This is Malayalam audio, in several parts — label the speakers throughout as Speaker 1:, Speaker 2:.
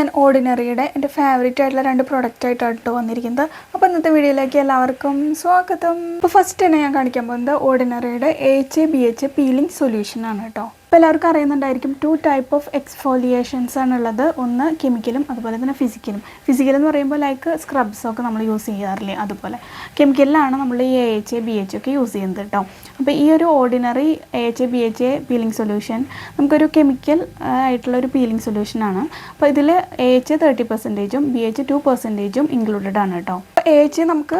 Speaker 1: ഞാൻ ഓർഡിനറിയുടെ എന്റെ ഫേവറേറ്റ് ആയിട്ടുള്ള രണ്ട് പ്രോഡക്റ്റ് ആയിട്ടാണ് കേട്ടോ വന്നിരിക്കുന്നത്. അപ്പോൾ ഇന്നത്തെ വീഡിയോയിലേക്ക് എല്ലാവർക്കും സ്വാഗതം. അപ്പോൾ ഫസ്റ്റ് തന്നെ ഞാൻ കാണിക്കാൻ പോകുന്നത് ഓർഡിനറിയുടെ H B H peeling solution ആണ് കേട്ടോ. അപ്പോൾ എല്ലാവർക്കും അറിയുന്നുണ്ടായിരിക്കും ടു ടൈപ്പ് ഓഫ് എക്സ്ഫോലിയേഷൻസ് ആണുള്ളത്. ഒന്ന് കെമിക്കലും അതുപോലെ തന്നെ ഫിസിക്കലും ഫിസിക്കൽ എന്ന് പറയുമ്പോൾ ലൈക്ക് സ്ക്രബ്സ് ഒക്കെ നമ്മൾ യൂസ് ചെയ്യാറില്ലേ? അതുപോലെ. കെമിക്കലിലാണ് നമ്മൾ ഈ A H A B H ഒക്കെ യൂസ് ചെയ്യുന്നത് കേട്ടോ അപ്പോൾ ഈ ഒരു Ordinary A H A B H A peeling solution നമുക്കൊരു കെമിക്കൽ ആയിട്ടുള്ള ഒരു പീലിംഗ് സൊല്യൂഷനാണ് അപ്പോൾ ഇതിൽ എ എച്ച് തേർട്ടി പെർസെന്റേജും ബി എച്ച് ടു പെർസെന്റേജും ഇൻക്ലൂഡഡ് ആണ് കേട്ടോ എച്ച് നമുക്ക്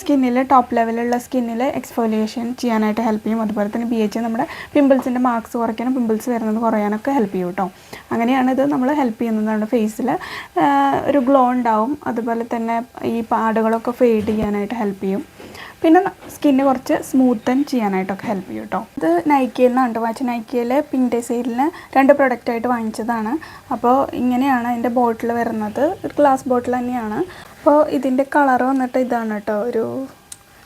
Speaker 1: സ്കിന്നിൽ ടോപ്പ് ലെവലുള്ള സ്കിന്നിൽ എക്സ്ഫോലിയേഷൻ ചെയ്യാനായിട്ട് ഹെൽപ്പ് ചെയ്യും. അതുപോലെ തന്നെ ബി എച്ച് നമ്മുടെ പിമ്പിൾസിന്റെ മാർക്സ് കുറയ്ക്കാനും പിമ്പിൾസ് വരുന്നത് കുറയാനൊക്കെ ഹെൽപ്പ് ചെയ്യും കേട്ടോ അങ്ങനെയാണ് ഇത് നമ്മൾ ഹെൽപ്പ് ചെയ്യുന്നത്. നമ്മുടെ ഫേസിൽ ഒരു ഗ്ലോ ഉണ്ടാവും. അതുപോലെ തന്നെ ഈ പാടുകളൊക്കെ ഫെയ്ഡ് ചെയ്യാനായിട്ട് ഹെൽപ്പ് ചെയ്യും. പിന്നെ സ്കിന്ന് കുറച്ച് സ്മൂത്തൻ ചെയ്യാനായിട്ടൊക്കെ ഹെൽപ്പ് ചെയ്യും കേട്ടോ ഇത് നൈക്കിയിൽ നിന്നാണ് വാച്ച് നൈക്കിയിൽ പിങ്ക് ഡെസൈലിന് രണ്ട് പ്രൊഡക്റ്റായിട്ട് വാങ്ങിച്ചതാണ്. അപ്പോൾ ഇങ്ങനെയാണ് അതിന്റെ ബോട്ടിൽ വരുന്നത്. ഒരു ഗ്ലാസ് ബോട്ടിൽ തന്നെയാണ്. അപ്പോൾ ഇതിന്റെ കളർ വന്നിട്ട് ഇതാണ് കേട്ടോ. ഒരു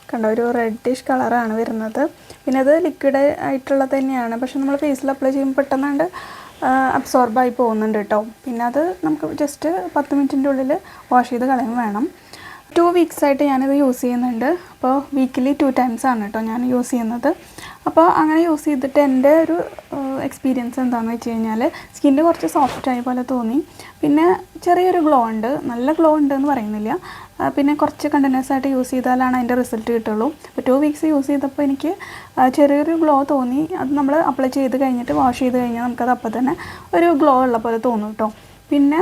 Speaker 1: കണ്ടോ ഒരു റെഡിഷ് കളറാണ് വരുന്നത്. പിന്നെ അത് ലിക്വിഡ് ആയിട്ടുള്ളത് തന്നെയാണ്. പക്ഷെ നമ്മൾ ഫേസിൽ അപ്ലൈ ചെയ്യുമ്പോൾ പെട്ടെന്നാണ്ട് അബ്സോർബായി പോകുന്നുണ്ട് കേട്ടോ. പിന്നെ അത് നമുക്ക് ജസ്റ്റ് പത്ത് മിനിറ്റിന്റെ ഉള്ളിൽ വാഷ് ചെയ്ത് കളയും വേണം. ടു വീക്സ് ആയിട്ട് ഞാനിത് യൂസ് ചെയ്യുന്നുണ്ട്. അപ്പോൾ വീക്കിലി ടു ടൈംസ് ആണ് കേട്ടോ ഞാൻ യൂസ് ചെയ്യുന്നത്. അപ്പോൾ അങ്ങനെ യൂസ് ചെയ്തിട്ട് എന്റെ ഒരു എക്സ്പീരിയൻസ് എന്താണെന്ന് വെച്ച് കഴിഞ്ഞാൽ സ്കിന്ന് കുറച്ച് സോഫ്റ്റ് ആയ പോലെ തോന്നി. പിന്നെ ചെറിയൊരു ഗ്ലോ ഉണ്ട്. നല്ല ഗ്ലോ ഉണ്ട് എന്ന് പറയുന്നില്ല പിന്നെ കുറച്ച് കണ്ടിന്യൂസ് ആയിട്ട് യൂസ് ചെയ്താലാണ് അതിന്റെ റിസൾട്ട് കിട്ടുള്ളൂ. ഇപ്പോൾ ടു വീക്സ് യൂസ് ചെയ്തപ്പോൾ എനിക്ക് ചെറിയൊരു ഗ്ലോ തോന്നി. അത് നമ്മൾ അപ്ലൈ ചെയ്ത് കഴിഞ്ഞിട്ട് വാഷ് ചെയ്ത് കഴിഞ്ഞാൽ നമുക്കത് അപ്പോൾ തന്നെ ഒരു ഗ്ലോ ഉള്ള പോലെ തോന്നും കേട്ടോ പിന്നെ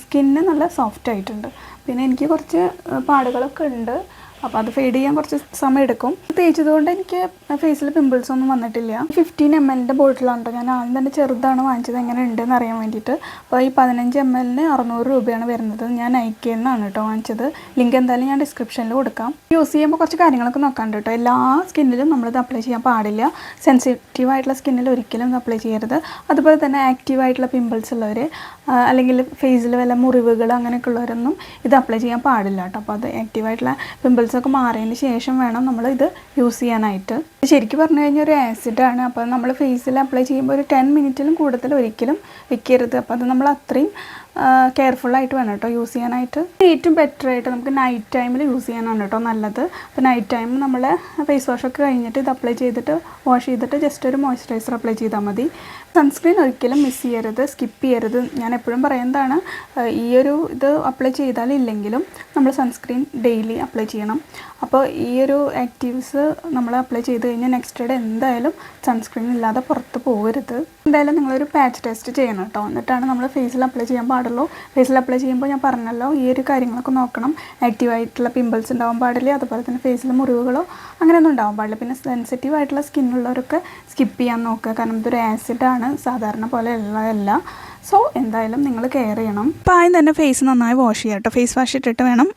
Speaker 1: സ്കിന്ന് നല്ല സോഫ്റ്റ് ആയിട്ടുണ്ട്. പിന്നെ എനിക്ക് കുറച്ച് പാടുകളൊക്കെ ഉണ്ട്. അപ്പോൾ അത് ഫെയ്ഡ് ചെയ്യാൻ കുറച്ച് സമയം എടുക്കും. തേച്ചതുകൊണ്ട് എനിക്ക് ഫേസിൽ പിമ്പിൾസ് ഒന്നും വന്നിട്ടില്ല. ഫിഫ്റ്റീൻ എം എല്ലിന്റെ ബോട്ടിലാണ് ഞാൻ ആദ്യം തന്നെ ചെറുതാണ് വാങ്ങിച്ചത്. എങ്ങനെ ഉണ്ടെന്ന് അറിയാൻ വേണ്ടിയിട്ട്. അപ്പോൾ ഈ പതിനഞ്ച് എം എല്ലിന് അറുന്നൂറ് രൂപയാണ് വരുന്നത്. ഞാൻ നൈക്കയിൽ നിന്നാണ് കേട്ടോ വാങ്ങിച്ചത്. ലിങ്ക് എന്തായാലും ഞാൻ ഡിസ്ക്രിപ്ഷനിൽ കൊടുക്കാം. യൂസ് ചെയ്യുമ്പോൾ കുറച്ച് കാര്യങ്ങളൊക്കെ നോക്കാണ്ട് കേട്ടോ എല്ലാ സ്കിന്നിലും നമ്മളിത് അപ്ലൈ ചെയ്യാൻ പാടില്ല. സെൻസിറ്റീവ് ആയിട്ടുള്ള സ്കിന്നിൽ ഒരിക്കലും അപ്ലൈ ചെയ്യരുത്. അതുപോലെ തന്നെ ആക്റ്റീവ് ആയിട്ടുള്ള പിമ്പിൾസ് ഉള്ളവർ അല്ലെങ്കിൽ ഫേസിൽ വല്ല മുറിവുകൾ അങ്ങനെയൊക്കെ ഉള്ളവരൊന്നും ഇത് അപ്ലൈ ചെയ്യാൻ പാടില്ല കേട്ടോ അപ്പോൾ അത് ആക്റ്റീവ് ആയിട്ടുള്ള പിമ്പിൾസ് ഒക്കെ മാറിയതിന് ശേഷം വേണം നമ്മൾ ഇത് യൂസ് ചെയ്യാനായിട്ട്. ശരിക്കും പറഞ്ഞു കഴിഞ്ഞാൽ ഒരു ആസിഡാണ് അപ്പോൾ നമ്മൾ ഫേസിൽ അപ്ലൈ ചെയ്യുമ്പോൾ ഒരു ടെൻ മിനിറ്റിലും കൂടുതൽ ഒരിക്കലും വെക്കരുത്. അപ്പോൾ അത് നമ്മൾ അത്രയും കെയർഫുള്ളായിട്ട് വേണം കേട്ടോ യൂസ് ചെയ്യാനായിട്ട്. ഏറ്റവും ബെറ്റർ ആയിട്ട് നമുക്ക് നൈറ്റ് ടൈമിൽ യൂസ് ചെയ്യാനാണ് കേട്ടോ നല്ലത്. അപ്പോൾ നൈറ്റ് ടൈം നമ്മൾ ഫേസ് വാഷ് ഒക്കെ കഴിഞ്ഞിട്ട് ഇത് അപ്ലൈ ചെയ്തിട്ട് വാഷ് ചെയ്തിട്ട് ജസ്റ്റ് ഒരു മോയ്സ്ചറൈസർ അപ്ലൈ ചെയ്താൽ മതി. സൺസ്ക്രീൻ ഒരിക്കലും മിസ് ചെയ്യരുത് സ്കിപ്പ് ചെയ്യരുത്. ഞാൻ എപ്പോഴും പറയുന്നതാണ് ഈ ഒരു ഇത് അപ്ലൈ ചെയ്താലില്ലെങ്കിലും നമ്മൾ സൺസ്ക്രീൻ ഡെയിലി അപ്ലൈ ചെയ്യണം. അപ്പോൾ ഈ ഒരു ആക്റ്റീവ്സ് നമ്മൾ അപ്ലൈ ചെയ്ത് കഴിഞ്ഞാൽ നെക്സ്റ്റ് ഡേ എന്തായാലും സൺസ്ക്രീൻ ഇല്ലാതെ പുറത്ത് പോകരുത്. എന്തായാലും നിങ്ങളൊരു പാച്ച് ടെസ്റ്റ് ചെയ്യണം കേട്ടോ എന്നിട്ടാണ് നമ്മൾ ഫേസിൽ അപ്ലൈ ചെയ്യാൻ പാടുള്ളൂ. ഫേസിൽ അപ്ലൈ ചെയ്യുമ്പോൾ ഞാൻ പറഞ്ഞല്ലോ ഈ ഒരു കാര്യങ്ങളൊക്കെ നോക്കണം. ആക്റ്റീവായിട്ടുള്ള പിമ്പിൾസ് ഉണ്ടാവാൻ പാടില്ല? അതുപോലെ തന്നെ ഫേസിൽ മുറിവുകളോ അങ്ങനെയൊന്നും ഉണ്ടാവാൻ പാടില്ല. പിന്നെ സെൻസിറ്റീവ് ആയിട്ടുള്ള സ്കിന്നുള്ളവരൊക്കെ സ്കിപ്പ് ചെയ്യാൻ നോക്കുക. കാരണം ഇതൊരു ആസിഡാണ് സാധാരണ പോലെ ഉള്ളതല്ല സോ എന്തായാലും നിങ്ങൾ കെയർ ചെയ്യണം. അപ്പോൾ ആദ്യം തന്നെ ഫേസ് നന്നായി വാഷ് ചെയ്യാം കേട്ടോ ഫേസ് വാഷ് ഇട്ടിട്ട് വേണം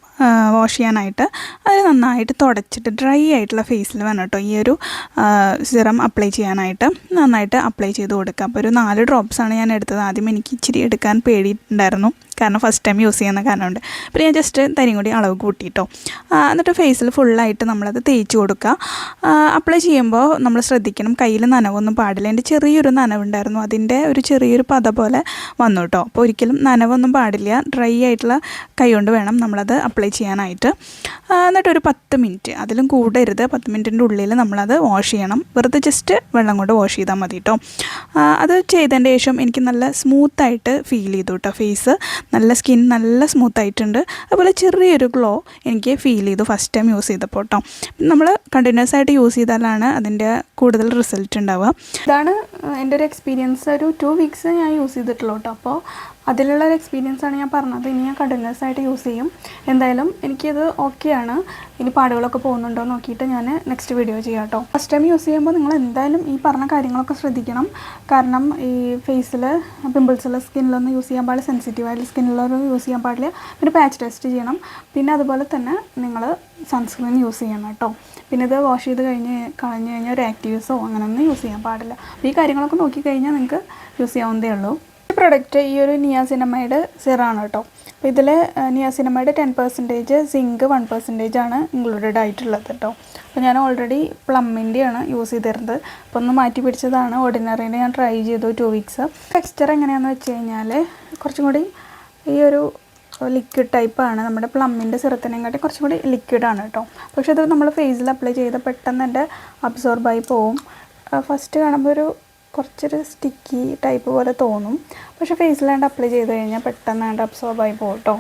Speaker 1: വാഷ് ചെയ്യാനായിട്ട്. അത് നന്നായിട്ട് തുടച്ചിട്ട് ഡ്രൈ ആയിട്ടുള്ള ഫേസിൽ വേണം കേട്ടോ ഈ ഒരു സിറം അപ്ലൈ ചെയ്യാനായിട്ട് നന്നായിട്ട് അപ്ലൈ ചെയ്ത് കൊടുക്കുക അപ്പോൾ ഒരു നാല് ഡ്രോപ്സാണ് ഞാൻ എടുത്തത്. ആദ്യം എനിക്ക് ഇച്ചിരി എടുക്കാൻ പേടിയിട്ടുണ്ടായിരുന്നു കാരണം ഫസ്റ്റ് ടൈം യൂസ് ചെയ്യുന്ന കാരണമുണ്ട്. അപ്പോൾ ഞാൻ ജസ്റ്റ് തരിയും കൂടി അളവ് കൂട്ടിയിട്ടോ എന്നിട്ട് ഫേസിൽ ഫുള്ളായിട്ട് നമ്മളത് തേച്ച് കൊടുക്കുക. അപ്ലൈ ചെയ്യുമ്പോൾ നമ്മൾ ശ്രദ്ധിക്കണം കയ്യിൽ നനവൊന്നും പാടില്ല. എന്റെ ചെറിയൊരു നനവുണ്ടായിരുന്നു. അതിന്റെ ഒരു ചെറിയൊരു പത പോലെ വന്നു കേട്ടോ അപ്പോൾ ഒരിക്കലും നനവൊന്നും പാടില്ല. ഡ്രൈ ആയിട്ടുള്ള കൈ കൊണ്ട് വേണം നമ്മളത് അപ്ലൈ ചെയ്യാനായിട്ട്. എന്നിട്ട് ഒരു പത്ത് മിനിറ്റ് അതിലും കൂടരുത്. പത്ത് മിനിറ്റിന്റെ ഉള്ളിൽ നമ്മളത് വാഷ് ചെയ്യണം. വെറുതെ ജസ്റ്റ് വെള്ളം കൊണ്ട് വാഷ് ചെയ്താൽ മതി കേട്ടോ അത് ചെയ്തതിന്റെ ശേഷം എനിക്ക് നല്ല സ്മൂത്തായിട്ട് ഫീൽ ചെയ്തു കേട്ടോ ഫേസ് നല്ല സ്കിൻ നല്ല സ്മൂത്ത് ആയിട്ടുണ്ട്. അതുപോലെ ചെറിയൊരു ഗ്ലോ എനിക്ക് ഫീൽ ചെയ്തു ഫസ്റ്റ് ടൈം യൂസ് ചെയ്തപ്പോൾ കേട്ടോ നമ്മൾ കണ്ടിന്യൂസ് ആയിട്ട് യൂസ് ചെയ്താലാണ് അതിന്റെ കൂടുതൽ റിസൾട്ട് ഉണ്ടാവുക. ഇതാണ് എന്റെ ഒരു എക്സ്പീരിയൻസ് ഒരു ടു വീക്സ് ഞാൻ യൂസ് ചെയ്തിട്ടുള്ളൂ കേട്ടോ അപ്പോൾ അതിലുള്ള ഒരു എക്സ്പീരിയൻസ് ആണ് ഞാൻ പറഞ്ഞത്. ഇനി ഞാൻ കണ്ടിന്യൂസ് ആയിട്ട് യൂസ് ചെയ്യും. എന്തായാലും എനിക്കത് ഓക്കെയാണ് ഇനി പാടുകളൊക്കെ പോകുന്നുണ്ടോ നോക്കിയിട്ട് ഞാൻ നെക്സ്റ്റ് വീഡിയോ ചെയ്യാം കേട്ടോ ഫസ്റ്റ് ടൈം യൂസ് ചെയ്യുമ്പോൾ നിങ്ങൾ എന്തായാലും ഈ പറഞ്ഞ കാര്യങ്ങളൊക്കെ ശ്രദ്ധിക്കണം. കാരണം ഈ ഫേസിൽ പിമ്പിൾസുള്ള സ്കിന്നിലൊന്നും യൂസ് ചെയ്യാൻ പാടില്ല. സെൻസിറ്റീവ് ആയിട്ടുള്ള സ്കിന്നിലൊന്നും യൂസ് ചെയ്യാൻ പാടില്ല. പിന്നെ പാച്ച് ടെസ്റ്റ് ചെയ്യണം. പിന്നെ അതുപോലെ തന്നെ നിങ്ങൾ സൺസ്ക്രീൻ യൂസ് ചെയ്യണം കേട്ടോ പിന്നെ ഇത് വാഷ് ചെയ്ത് കഴിഞ്ഞ് കളഞ്ഞ് കഴിഞ്ഞാൽ ഒരു ആക്റ്റീവ്സോ അങ്ങനെയൊന്നും യൂസ് ചെയ്യാൻ പാടില്ല. അപ്പോൾ ഈ കാര്യങ്ങളൊക്കെ നോക്കിക്കഴിഞ്ഞാൽ നിങ്ങൾക്ക് യൂസ് ചെയ്യാവുന്നതേ ഉള്ളൂ. പ്രൊഡക്റ്റ് ഈ ഒരു നിയാസിനമൈഡ് സിറാണ് കേട്ടോ. അപ്പോൾ ഇതിൽ niacinamide ten percentage zinc one percentage ആണ് ഇൻക്ലൂഡഡ് ആയിട്ടുള്ളത് കേട്ടോ. അപ്പോൾ ഞാൻ ഓൾറെഡി പ്ലമ്മിന്റെയാണ് യൂസ് ചെയ്തിരുന്നത്. അപ്പോൾ ഒന്ന് മാറ്റി പിടിച്ചതാണ്. ഓർഡിനറിന്റെ ഞാൻ ട്രൈ ചെയ്തു ടു വീക്സ് ടെക്സ്ചർ എങ്ങനെയാണെന്ന് വെച്ച് കഴിഞ്ഞാൽ കുറച്ചും കൂടി ഈ ഒരു ലിക്വിഡ് ടൈപ്പാണ് നമ്മുടെ പ്ലമ്മിന്റെ സിറത്തിനെക്കാട്ടി കുറച്ചും കൂടി ലിക്വിഡാണ് കേട്ടോ. പക്ഷേ അത് നമ്മൾ ഫേസിൽ അപ്ലൈ ചെയ്ത് പെട്ടെന്ന് എന്റെ അബ്സോർബായി പോവും. ഫസ്റ്റ് കാണുമ്പോൾ ഒരു കുറച്ചൊരു സ്റ്റിക്കി ടൈപ്പ് പോലെ തോന്നും. പക്ഷേ ഫേസിലാണ്ട് അപ്ലൈ ചെയ്ത് കഴിഞ്ഞാൽ പെട്ടെന്ന് ആണ്ട് അബ്സോർബായി പോകും കേട്ടോ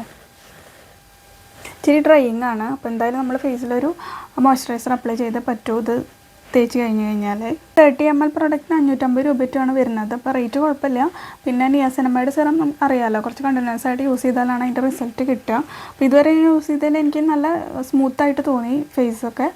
Speaker 1: ഇച്ചിരി ഡ്രൈയിങ് ആണ്. അപ്പോൾ എന്തായാലും നമ്മൾ ഫേസിലൊരു മോയ്സ്ചറൈസർ അപ്ലൈ ചെയ്തേ പറ്റൂ. ഇത് തേച്ച് കഴിഞ്ഞ് കഴിഞ്ഞാൽ തേർട്ടി എം എൽ പ്രൊഡക്റ്റിന് അഞ്ഞൂറ്റമ്പത് രൂപയ്ക്കാണ് വരുന്നത്. അപ്പോൾ റേറ്റ് കുഴപ്പമില്ല. പിന്നെ നിയാസിനമൈഡ് സിറം അറിയാമല്ലോ കുറച്ച് കണ്ടിന്യൂസ് ആയിട്ട് യൂസ് ചെയ്താലാണ് അതിന്റെ റിസൾട്ട് കിട്ടുക. അപ്പോൾ ഇതുവരെ യൂസ് ചെയ്തതിൽ എനിക്ക് നല്ല സ്മൂത്തായിട്ട് തോന്നി ഫേസൊക്കെ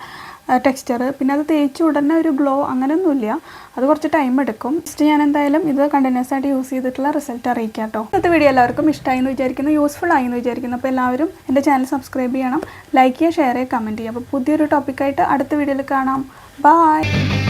Speaker 1: ടെക്സ്ചർ പിന്നെ അത് തേച്ച് ഉടനെ ഒരു ഗ്ലോ അങ്ങനെയൊന്നുമില്ല അത് കുറച്ച് ടൈം എടുക്കും. നെക്സ്റ്റ് ഞാൻ എന്തായാലും ഇത് കണ്ടിന്യൂസ് ആയിട്ട് യൂസ് ചെയ്തിട്ടുള്ള റിസൾട്ട് അറിയിക്കാം കേട്ടോ ഇന്നത്തെ വീഡിയോ എല്ലാവർക്കും ഇഷ്ടമായി എന്ന് വിചാരിക്കുന്നു യൂസ്ഫുൾ ആയി എന്ന് വിചാരിക്കുന്നു. അപ്പോൾ എല്ലാവരും എന്റെ ചാനൽ സബ്സ്ക്രൈബ് ചെയ്യണം ലൈക്ക് ചെയ്യുക ഷെയർ ചെയ്യുക കമന്റ് ചെയ്യുക. അപ്പോൾ പുതിയൊരു ടോപ്പിക്കായിട്ട് അടുത്ത വീഡിയോയിൽ കാണാം. ബായ്